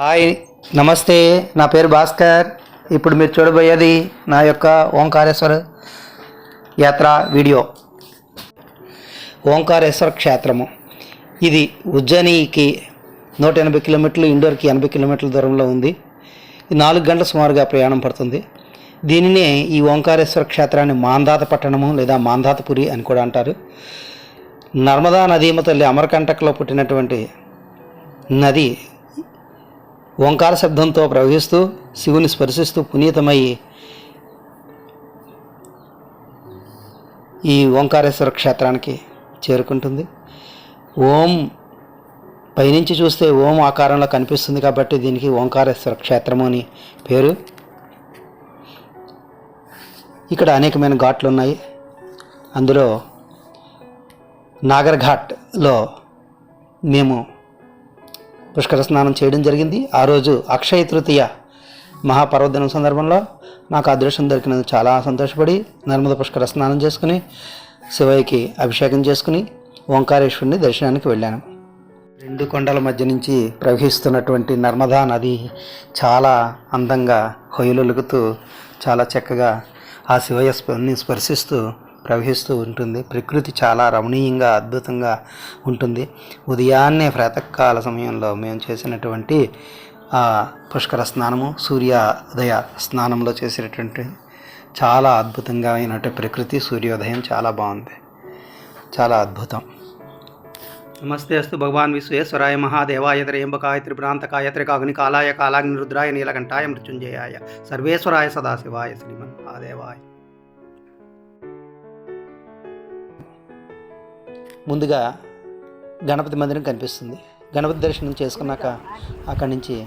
Hi నమస్తే నా పేరు భాస్కర్. ఇప్పుడు మీరు చూడబోయేది నా యొక్క ఓంకారేశ్వర యాత్ర వీడియో. ఓంకారేశ్వర క్షేత్రము. ఇది ఉజ్జయినికి నూట ఎనభై కిలోమీటర్లు ఇండోర్కి ఎనభై కిలోమీటర్ల దూరంలో ఉంది. ఇది నాలుగు గంటల సుమారుగా ప్రయాణం పడుతుంది. దీనినే ఈ ఓంకారేశ్వర క్షేత్రాన్ని మాందాత పట్టణము లేదా మాందాతపురి అని కూడా అంటారు. నర్మదా నదీమ తల్లి అమరకంటకలో పుట్టినటువంటి నది ఓంకార శబ్దంతో ప్రవహిస్తూ శివుని స్పర్శిస్తూ పునీతమై ఈ ఓంకారేశ్వర క్షేత్రానికి చేరుకుంటుంది. ఓం పైనుంచి చూస్తే ఓం ఆకారంలో కనిపిస్తుంది కాబట్టి దీనికి ఓంకారేశ్వర క్షేత్రము అని పేరు. ఇక్కడ అనేకమైన ఘాట్లు ఉన్నాయి. అందులో నాగర్ఘాట్లో మేము పుష్కర స్నానం చేయడం జరిగింది. ఆ రోజు అక్షయ తృతీయ మహాపర్వదినం సందర్భంలో నాకు అదృష్టం దొరికినందుకు చాలా సంతోషపడి నర్మద పుష్కర స్నానం చేసుకుని శివయ్యకి అభిషేకం చేసుకుని ఓంకారేశ్వరుని దర్శనానికి వెళ్ళాను. రెండు కొండల మధ్య నుంచి ప్రవహిస్తున్నటువంటి నర్మదా నది చాలా అందంగా హొయలుగుతూ చాలా చక్కగా ఆ శివయ్య స్ప- స్పర్శిస్తూ ప్రవహిస్తూ ఉంటుంది. ప్రకృతి చాలా రమణీయంగా అద్భుతంగా ఉంటుంది. ఉదయాన్నే ప్రాతకాల సమయంలో మేము చేసినటువంటి పుష్కర స్నానము సూర్యోదయ స్నానంలో చేసినటువంటి చాలా అద్భుతంగా అయినట్టు ప్రకృతి సూర్యోదయం చాలా బాగుంది. చాలా అద్భుతం. నమస్తే అస్తు భగవాన్ విశ్వేశ్వరాయ మహాదేవాయ త్రయంబకాయ త్రిపురాంతకాయ త్రికాగ్ని కాలాయ కాలాగ్ని రుద్రాయ నీలకంఠాయ మృత్యుంజయాయ. సర్వేశ్వరాయ సదాశివాయ శ్రీమన్ మహాదేవాయ. ముందుగా గణపతి మందిరం కనిపిస్తుంది. గణపతి దర్శనం చేసుకున్నాక అక్కడి నుంచి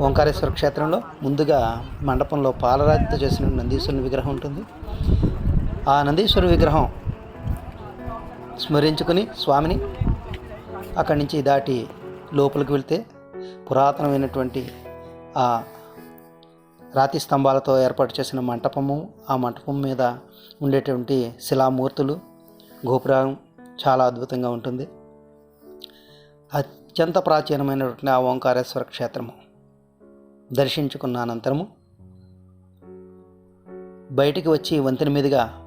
ఓంకారేశ్వర క్షేత్రంలో ముందుగా మండపంలో పాలరాతితో చేసిన నందీశ్వరుని విగ్రహం ఉంటుంది. ఆ నందీశ్వర విగ్రహం స్మరించుకుని స్వామిని అక్కడి నుంచి దాటి లోపలికి వెళ్తే పురాతనమైనటువంటి ఆ రాతి స్తంభాలతో ఏర్పాటు చేసిన మంటపము ఆ మంటపం మీద ఉండేటువంటి శిలామూర్తులు గోపురం చాలా అద్భుతంగా ఉంటుంది. అత్యంత ప్రాచీనమైనటువంటి ఆ ఓంకారేశ్వర క్షేత్రము. దర్శించుకున్న అనంతరము బయటికి వచ్చి వంతెన మీదుగా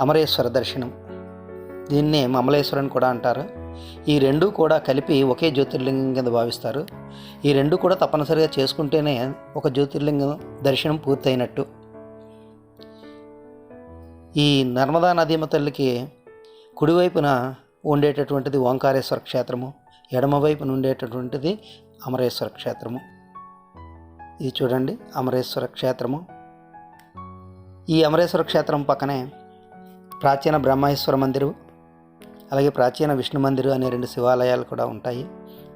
అమరేశ్వర దర్శనం. దీన్నే మమలేశ్వరని కూడా అంటారు. ఈ రెండు కూడా కలిపి ఒకే జ్యోతిర్లింగం కింద భావిస్తారు. ఈ రెండు కూడా తప్పనిసరిగా చేసుకుంటేనే ఒక జ్యోతిర్లింగం దర్శనం పూర్తయినట్టు. ఈ నర్మదా నదీమ తల్లికి కుడివైపున ఉండేటటువంటిది ఓంకారేశ్వర క్షేత్రము ఎడమవైపున ఉండేటటువంటిది అమరేశ్వర క్షేత్రము. ఇది చూడండి అమరేశ్వర క్షేత్రము. ఈ అమరేశ్వర క్షేత్రం పక్కనే ప్రాచీన బ్రహ్మేశ్వర మందిరం అలాగే ప్రాచీన విష్ణు మందిరం అనే రెండు శివాలయాలు కూడా ఉంటాయి.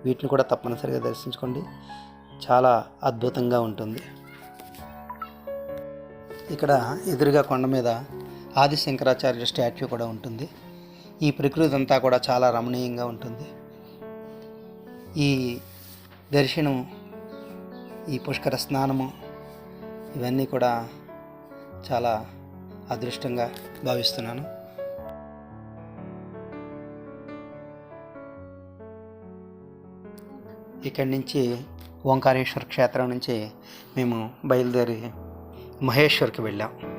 వీటిని కూడా తప్పనిసరిగా దర్శించుకోండి. చాలా అద్భుతంగా ఉంటుంది. ఇక్కడ ఎదురుగా కొండ మీద ఆది శంకరాచార్య స్టాచ్యూ కూడా ఉంటుంది. ఈ ప్రకృతి అంతా కూడా చాలా రమణీయంగా ఉంటుంది. ఈ దర్శనం ఈ పుష్కర స్నానము ఇవన్నీ కూడా చాలా అదృష్టంగా భావిస్తున్నాను. ఇక్కడి నుంచి ఓంకారేశ్వర క్షేత్రం నుంచి మేము బయలుదేరి మహేశ్వర్కి వెళ్ళాం.